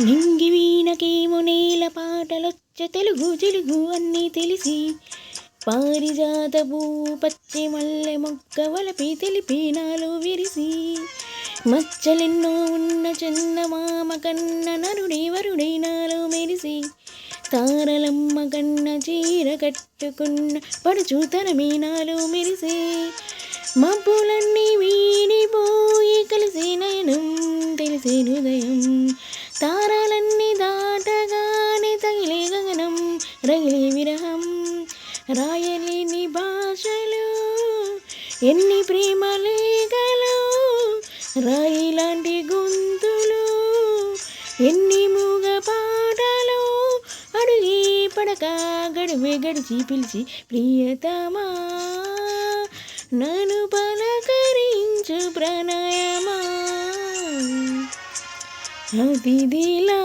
నింగి వీణకేమో నేల పాటలొచ్చ తెలుగు తెలుగు అన్నీ తెలిసి పారిజాత పువ్వు పచ్చి మల్లె మొక్క వలపి తెలిపి నాలో విరిసి మచ్చలెన్నో ఉన్న చందమామ కన్న నరుడే వరుడే నాలో మెరిసి తారలమ్మ కన్న చీర కట్టుకున్న పడుచూతనమే నాలో మెరిసే మబ్బులన్నీ విరహం రాయలేని భాషలు ఎన్ని ప్రేమ లేఖలు రాయి లాంటి గొంతులు ఎన్ని మూగ పాటలు అడుగి పడక గడివే గడిచి పిలిచి ప్రియతమా నన్ను పలకరించు ప్రణయమా అతిథిలా